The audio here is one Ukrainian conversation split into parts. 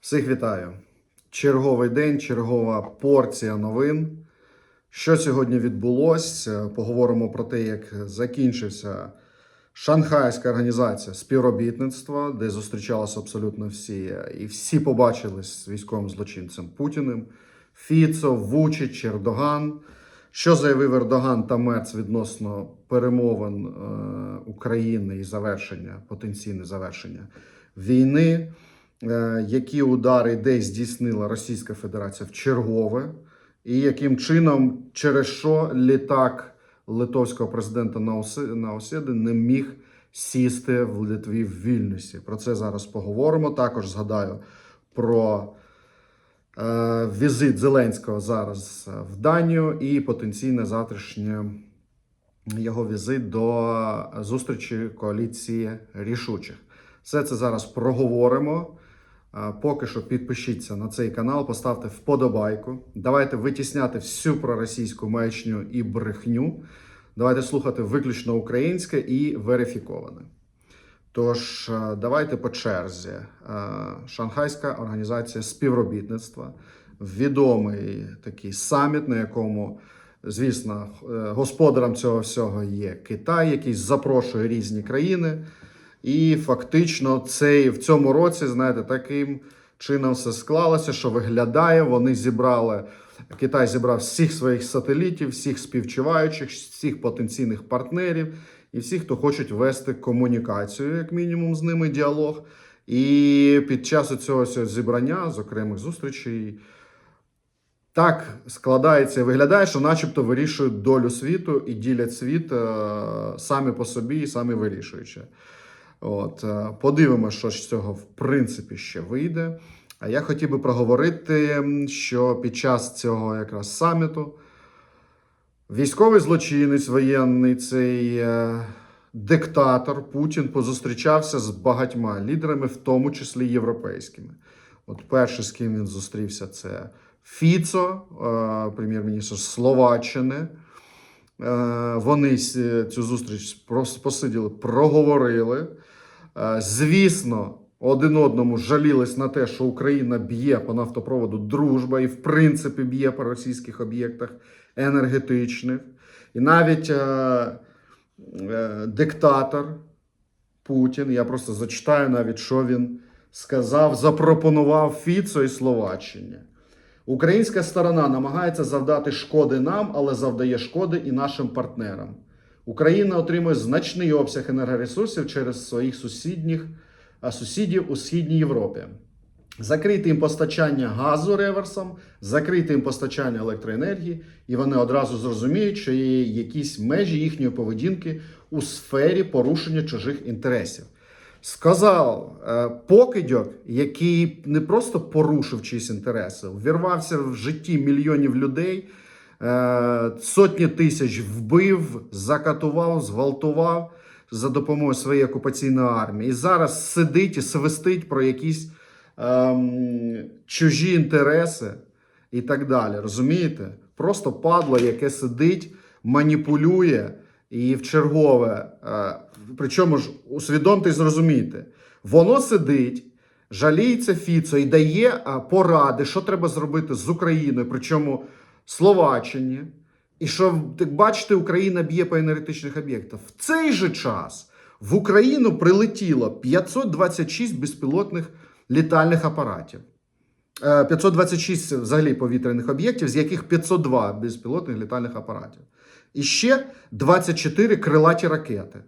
Всіх вітаю. Черговий день, чергова порція новин. Що сьогодні відбулося? Поговоримо про те, як закінчився Шанхайська організація співробітництва, де зустрічалися абсолютно всі, і всі побачились з військовим злочинцем Путіним. Фіцо, Вучич, Ердоган. Що заявив Ердоган та Мерц відносно перемовин е, України і завершення, потенційне завершення війни? Е, які удари де здійснила Російська Федерація в чергове, і яким чином, через що літак литовського президента Науси- Науседи не міг сісти в Литві в Вільнюсі. Про це зараз поговоримо. Також згадаю про е, візит Зеленського зараз е, в Данію і потенційне завтрашнє його візит до зустрічі коаліції рішучих. Все це зараз проговоримо. Поки що підпишіться на цей канал, поставте вподобайку. Давайте витісняти всю проросійську маячню і брехню. Давайте слухати виключно українське і верифіковане. Тож, е, давайте по черзі. Е, Шанхайська організація співробітництва, відомий такий саміт, на якому, звісно, е, господарем цього всього є Китай, який запрошує різні країни. І фактично цей в цьому році, знаєте, таким чином все склалося, що виглядає, вони зібрали. Китай зібрав всіх своїх сателітів, всіх співчуваючих, всіх потенційних партнерів і всіх, хто хочуть вести комунікацію, як мінімум, з ними діалог. І під час цього зібрання, з окремих зустрічей, так складається і виглядає, що начебто вирішують долю світу і ділять світ е, самі по собі і самі вирішуючи. От, е, подивимося, що з цього в принципі ще вийде. А я хотів би проговорити, що під час цього якраз саміту військовий злочинець воєнний, цей е, диктатор Путін позустрічався з багатьма лідерами, в тому числі європейськими. От перший, з ким він зустрівся, це Фіцо, е, прем'єр-міністр Словаччини. Вони цю зустріч посиділи, проговорили. Е, Звісно, один одному жалілись на те, що Україна б'є по нафтопроводу дружба і, в принципі, б'є по російських об'єктах енергетичних. І навіть е, е, диктатор Путін, я просто зачитаю навіть, що він сказав, запропонував Фіцо і Словаччині. Українська сторона намагається завдати шкоди нам, але завдає шкоди і нашим партнерам. Україна отримує значний обсяг енергоресурсів через своїх сусідніх, сусідів у Східній Європі. Закрити їм постачання газу реверсом, закрити їм постачання електроенергії, і вони одразу зрозуміють, що є якісь межі їхньої поведінки у сфері порушення чужих інтересів. Сказав е, покидьок, який не просто порушив чиїсь інтереси, ввірвався в житті мільйонів людей, сотні тисяч вбив, закатував, зґвалтував за допомогою своєї окупаційної армії. І зараз сидить і свистить про якісь ем, чужі інтереси і так далі. Розумієте? Просто падло, яке сидить, маніпулює і в чергове. Е, причому ж усвідомте і зрозумійте, воно сидить. Жаліється Фіцо і дає поради, що треба зробити з Україною, причому Словаччині. І що, як бачите, Україна б'є по енергетичних об'єктах. В цей же час в Україну прилетіло 526 безпілотних літальних апаратів. Е, 526 взагалі повітряних об'єктів, з яких 502 безпілотних літальних апаратів. І ще 24 крилаті ракети.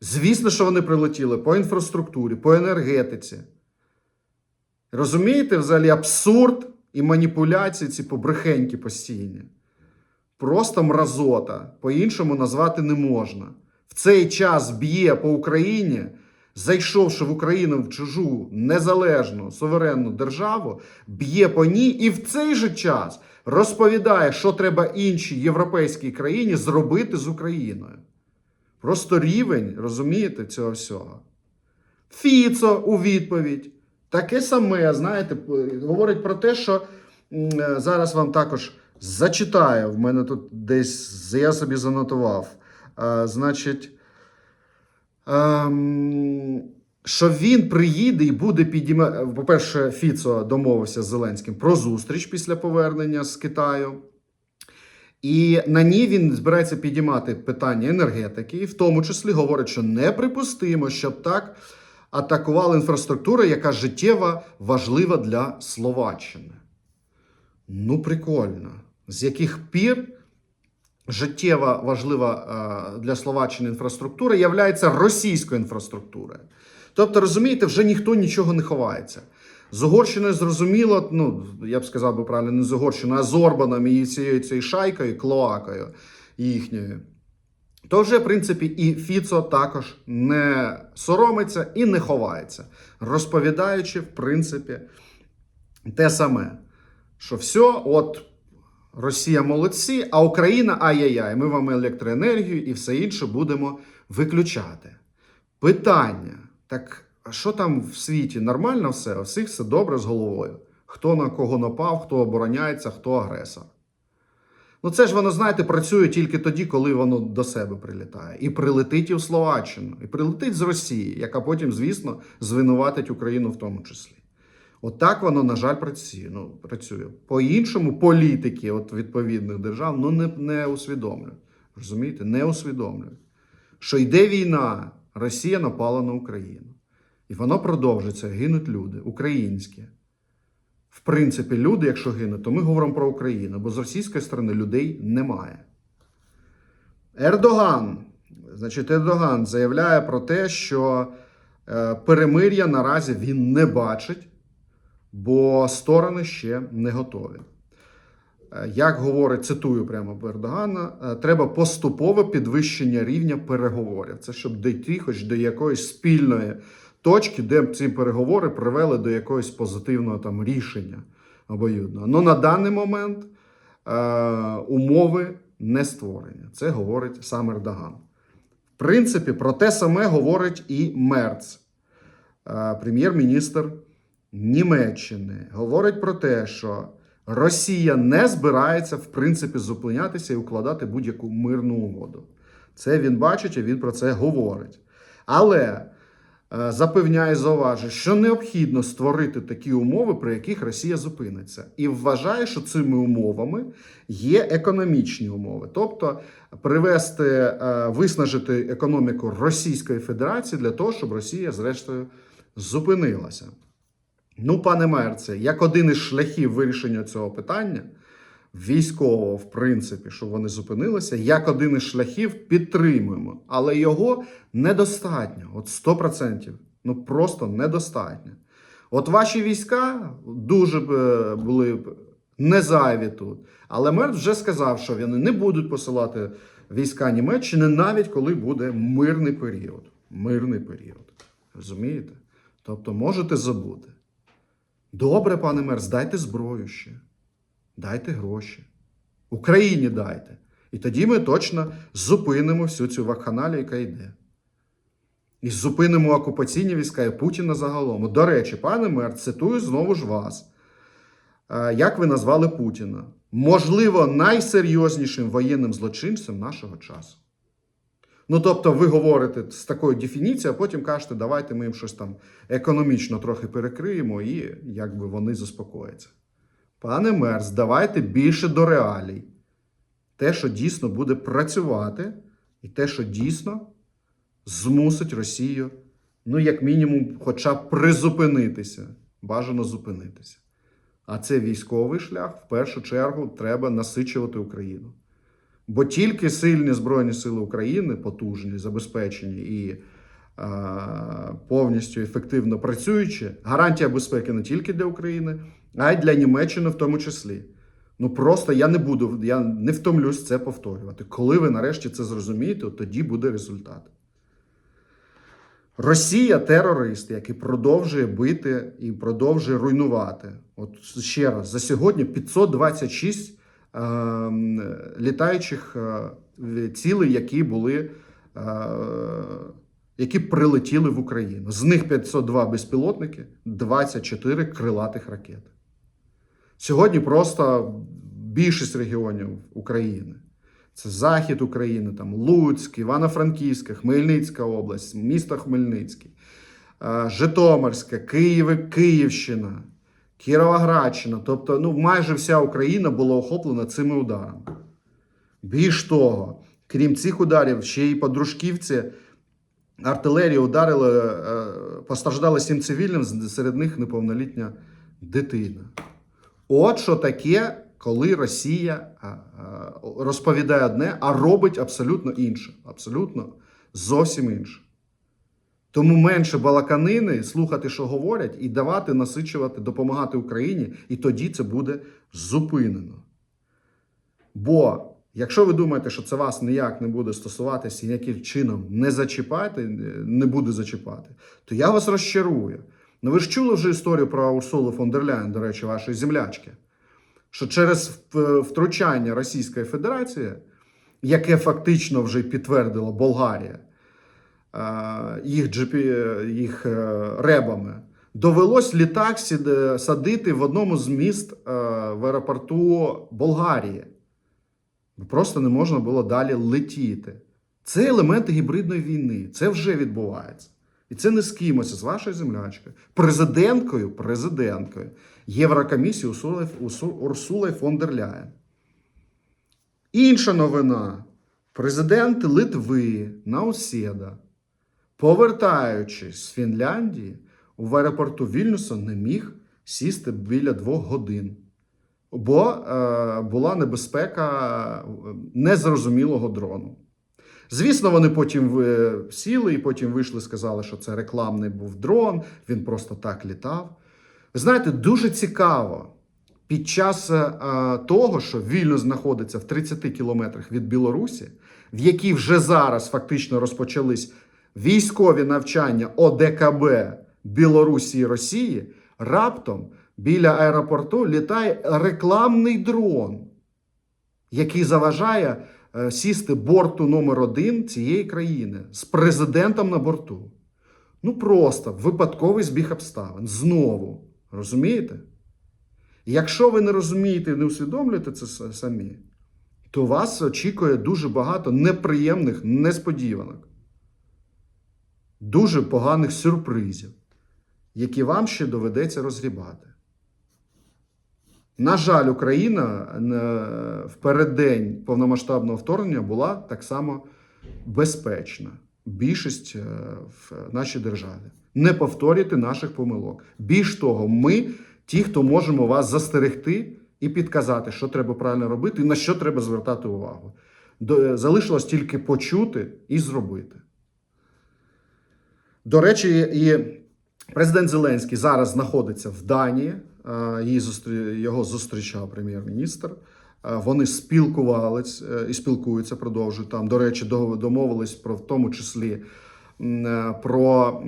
Звісно, що вони прилетіли по інфраструктурі, по енергетиці. Розумієте, взагалі абсурд і маніпуляції ці побрехеньки постійні. Просто мразота. По-іншому назвати не можна. В цей час б'є по Україні, зайшовши в Україну в чужу незалежну суверенну державу, б'є по ній і в цей же час розповідає, що треба іншій європейській країні зробити з Україною. Просто рівень, розумієте, цього всього. Фіцо у відповідь. Таке саме, знаєте, говорить про те, що е, зараз вам також зачитаю. В мене тут десь я собі занотував. А, значить, ем, що він приїде і буде підіймати. По-перше, Фіцо домовився з Зеленським про зустріч після повернення з Китаю. І на ній він збирається підіймати питання енергетики, і в тому числі говорить, що неприпустимо, щоб так атакувала інфраструктура, яка життєво важлива для Словаччини. Ну, прикольно. З яких пір життєво важлива е, для Словаччини інфраструктура є російською інфраструктурою. Тобто, розумієте, вже ніхто нічого не ховається. З Угорщиною зрозуміло, ну я б сказав би правильно, не з Угорщиною, а з Орбаном і цією цією шайкою, клоакою їхньою. То вже, в принципі, і Фіцо також не соромиться і не ховається, розповідаючи, в принципі, те саме, що все, от Росія молодці, а Україна ай-яй-яй, ми вам електроенергію і все інше будемо виключати. Питання: так що там в світі? Нормально все? У всіх все добре з головою. Хто на кого напав, хто обороняється, хто агресор. Ну, це ж воно, знаєте, працює тільки тоді, коли воно до себе прилітає. І прилетить і в Словаччину, і прилетить з Росії, яка потім, звісно, звинуватить Україну в тому числі. Отак воно, на жаль, працює. Ну, працює. По-іншому політики от відповідних держав ну, не, не усвідомлюють. Розумієте? Не усвідомлюють. Що йде війна, Росія напала на Україну. І воно продовжиться. Гинуть люди, українські. В принципі, люди, якщо гинуть, то ми говоримо про Україну, бо з російської сторони людей немає. Ердоган. Значить, Ердоган заявляє про те, що е, перемир'я наразі він не бачить, бо сторони ще не готові. Е, Як говорить, цитую прямо Ердогана, е, треба поступове підвищення рівня переговорів. Це щоб дійти хоч до якоїсь спільної точки, де ці переговори привели до якогось позитивного там рішення обоюдного. Ну на даний момент е, умови не створені. Це говорить сам Ердоган. В принципі, про те саме говорить і Мерц, е, прем'єр-міністр Німеччини. Говорить про те, що Росія не збирається в принципі зупинятися і укладати будь-яку мирну угоду. Це він бачить і він про це говорить. Але запевняє, зауважує, що необхідно створити такі умови, при яких Росія зупиниться, і вважає, що цими умовами є економічні умови, тобто привести, е, виснажити економіку Російської Федерації для того, щоб Росія, зрештою, зупинилася. Ну, пане Мерце, як один із шляхів вирішення цього питання, військового, в принципі, щоб вони зупинилися, як один із шляхів підтримуємо. Але його недостатньо. От 100%. Ну просто недостатньо. От ваші війська дуже б е, були б не зайві тут. Але Мерц вже сказав, що вони не будуть посилати війська Німеччини навіть коли буде мирний період. Мирний період. Розумієте? Тобто можете забути. Добре, пане Мерц, дайте зброю ще. Дайте гроші. Україні дайте. І тоді ми точно зупинимо всю цю вакханалію, яка йде. І зупинимо окупаційні війська і Путіна загалом. До речі, пане Мерц, цитую знову ж вас. Е, Як ви назвали Путіна? Можливо, найсерйознішим воєнним злочинцем нашого часу. Ну, тобто, ви говорите з такою дефініцією, а потім кажете, давайте ми їм щось там економічно трохи перекриємо, і якби вони заспокояться. Пане Мерс, давайте більше до реалій. Те, що дійсно буде працювати, і те, що дійсно змусить Росію, ну, як мінімум, хоча б призупинитися, бажано зупинитися. А це військовий шлях, в першу чергу, треба насичувати Україну. Бо тільки сильні Збройні Сили України, потужні, забезпечені і повністю ефективно працюючі, гарантія безпеки не тільки для України, а й для Німеччини в тому числі. Ну просто я не буду, я не втомлюсь це повторювати. Коли ви нарешті це зрозумієте, тоді буде результат. Росія терорист, який продовжує бити і продовжує руйнувати. От ще раз, за сьогодні 526 е, літаючих е, цілей, які були. Е, які прилетіли в Україну. З них 502 безпілотники, 24 крилатих ракети. Сьогодні просто більшість регіонів України. Це Захід України, там Луцьк, Івано-Франківська, Хмельницька область, місто Хмельницький, е, Житомирська, Київ, Київщина, Кіровоградщина. Тобто, ну, майже вся Україна була охоплена цими ударами. Більш того, крім цих ударів, ще й по Дружківці артилерія ударила, е, постраждали сім цивільним, серед них неповнолітня дитина. От що таке, коли Росія а, а, розповідає одне, а робить абсолютно інше. Абсолютно зовсім інше. Тому менше балаканини, слухати, що говорять, і давати, насичувати, допомагати Україні, і тоді це буде зупинено. Бо якщо ви думаєте, що це вас ніяк не буде стосуватися, ніяким чином не зачіпати, не буде зачіпати, то я вас розчарую. Ну ви ж чули вже історію про Урсулу фон дер Ляйн, до речі, вашої землячки, що через втручання Російської Федерації, яке фактично вже підтвердила Болгарія, е, їх, їх е, ребами, довелось літак садити в одному з міст е, в аеропорту Болгарії. Бо Просто не можна було далі летіти. Це елементи гібридної війни. Це вже відбувається. І це не з кимось, з вашою землячкою, президенткою, президенткою Єврокомісії Урсули, Урсу- Урсулою фон дер Ляєн. Інша новина. Президент Литви Науседа, повертаючись з Фінляндії, в аеропорту Вільнюса не міг сісти біля двох годин бо е, була небезпека е, незрозумілого дрону. Звісно, вони потім сіли і потім вийшли, сказали, що це рекламний був дрон, він просто так літав. Ви знаєте, дуже цікаво. Під час е, того, що Вільнюс знаходиться в 30 кілометрах від Білорусі, в якій вже зараз фактично розпочались військові навчання ОДКБ Білорусі і Росії, раптом біля аеропорту літає рекламний дрон, який заважає е, сісти борту номер один цієї країни з президентом на борту. Ну просто випадковий збіг обставин. Знову. Розумієте? Якщо ви не розумієте і не усвідомлюєте це самі, то вас очікує дуже багато неприємних несподіванок, дуже поганих сюрпризів, які вам ще доведеться розгрібати. На жаль, Україна е, в переддень повномасштабного вторгнення була так само безпечна. Більшість е, в нашій державі. Не повторюйте наших помилок. Більш того, ми ті, хто можемо вас застерегти і підказати, що треба правильно робити і на що треба звертати увагу. Е, Залишилось тільки почути і зробити. До речі, і президент Зеленський зараз знаходиться в Данії. Е, її зустрі- Його зустрічав прем'єр-міністр. Е, Вони спілкувались е, і спілкуються, продовжують там. До речі, до- домовились про в тому числі про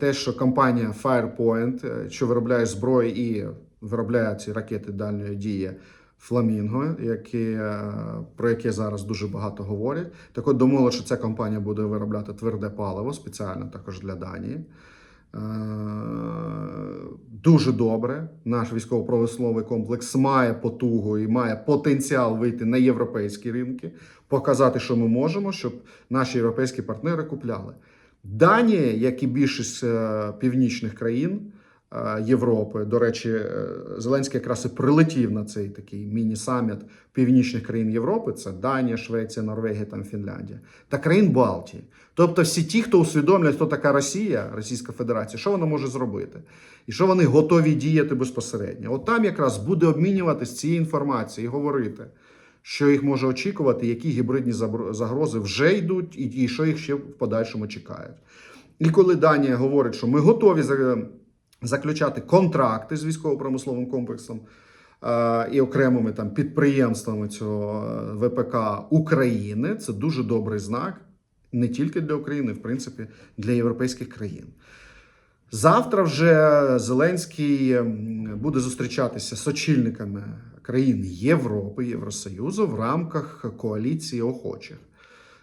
те, що компанія Firepoint, що виробляє зброю і виробляє ці ракети дальньої дії Фламінго, які, про яке зараз дуже багато говорять. Так от домовилося, що ця компанія буде виробляти тверде паливо спеціально також для Данії. Е, Дуже добре. Наш військово-промисловий комплекс має потугу і має потенціал вийти на європейські ринки, показати, що ми можемо, щоб наші європейські партнери купляли. Данія, як і більшість е, північних країн Європи, до речі, е, Зеленський якраз і прилетів на цей такий міні-саміт північних країн Європи: це Данія, Швеція, Норвегія, там Фінляндія та країн Балтії. Тобто, всі ті, хто усвідомлює, хто така Росія, Російська Федерація, що вона може зробити, і що вони готові діяти безпосередньо. От там якраз буде обмінюватись цією інформацією і говорити, що їх може очікувати, які гібридні загрози вже йдуть, і, що їх ще в подальшому чекають. І коли Данія говорить, що ми готові заключати контракти з військово-промисловим комплексом е, і окремими там підприємствами цього е, ВПК України, це дуже добрий знак не тільки для України, в принципі, для європейських країн. Завтра вже Зеленський буде зустрічатися з очільниками країн Європи, Євросоюзу в рамках коаліції охочих.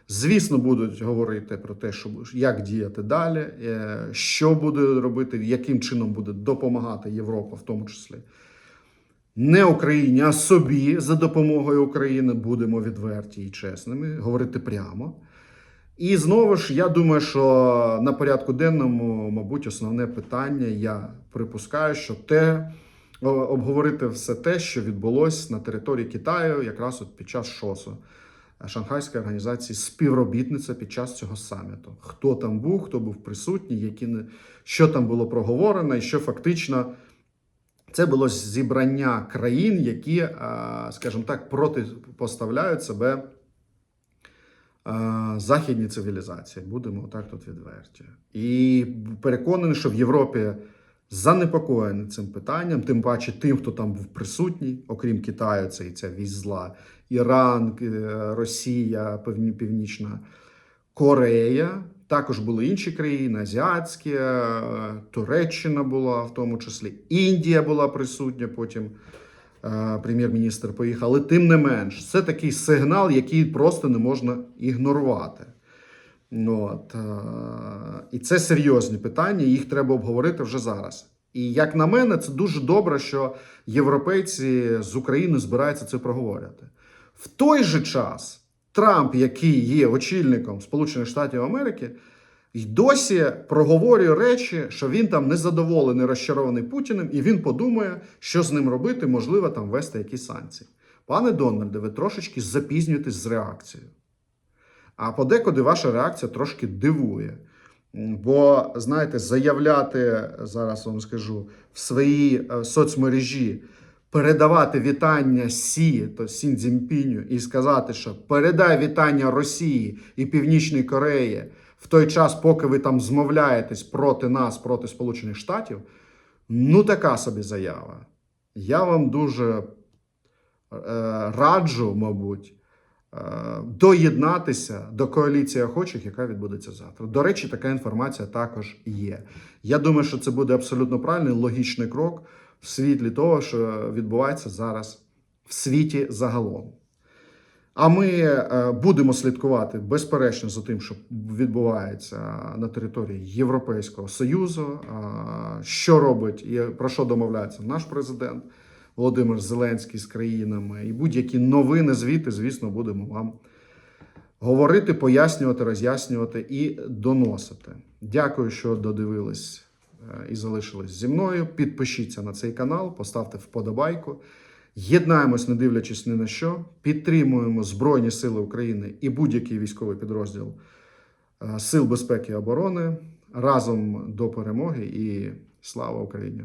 Звісно, будуть говорити про те, що як діяти далі, е, що буде робити, яким чином буде допомагати Європа, в тому числі. Не Україні, а собі за допомогою України будемо відверті і чесними, говорити прямо. І знову ж, я думаю, що на порядку денному, мабуть, основне питання, я припускаю, що те обговорити все те, що відбулось на території Китаю, якраз от під час ШОСу. Шанхайської організації співробітниця під час цього саміту. Хто там був, хто був присутній, які не що там було проговорено, і що фактично це було зібрання країн, які, е, скажімо так, протипоставляють себе е, західній цивілізації. Будемо так тут відверті. І переконаний, що в Європі занепокоєні цим питанням, тим паче тим, хто там був присутній, окрім Китаю, це і ця вісь зла, Іран, е, Росія, Півні- Північна Корея. Також були інші країни, азіатські, е, Туреччина була в тому числі, Індія була присутня. Потім е, прем'єр-міністр поїхав. Але тим не менш, це такий сигнал, який просто не можна ігнорувати. Ну, От, е, і це серйозні питання, їх треба обговорити вже зараз. І як на мене, це дуже добре, що європейці з України збираються це проговорювати. В той же час Трамп, який є очільником Сполучених Штатів Америки, й досі проговорює речі, що він там незадоволений, розчарований Путіним, і він подумає, що з ним робити, можливо, там ввести якісь санкції. Пане Дональде, ви трошечки запізнюєтесь з реакцією. А подекуди ваша реакція трошки дивує. Бо, знаєте, заявляти, зараз вам скажу, в своїй е, соцмережі, передавати вітання Сі, то Сін Цзіньпіню, і сказати, що передай вітання Росії і Північній Кореї в той час, поки ви там змовляєтесь проти нас, проти Сполучених Штатів, ну така собі заява. Я вам дуже е, раджу, мабуть, доєднатися до коаліції охочих, яка відбудеться завтра. До речі, така інформація також є. Я думаю, що це буде абсолютно правильний логічний крок в світлі того, що відбувається зараз в світі загалом. А ми е, будемо слідкувати безперечно за тим, що відбувається на території Європейського Союзу, е, що робить і про що домовляється наш президент Володимир Зеленський з країнами, і будь-які новини звіти, звісно, будемо вам говорити, пояснювати, роз'яснювати і доносити. Дякую, що додивились е, і залишились зі мною. Підпишіться на цей канал, поставте вподобайку. Єднаємось, не дивлячись ні на що, підтримуємо Збройні Сили України і будь-який військовий підрозділ е, Сил безпеки і оборони разом до перемоги і слава Україні!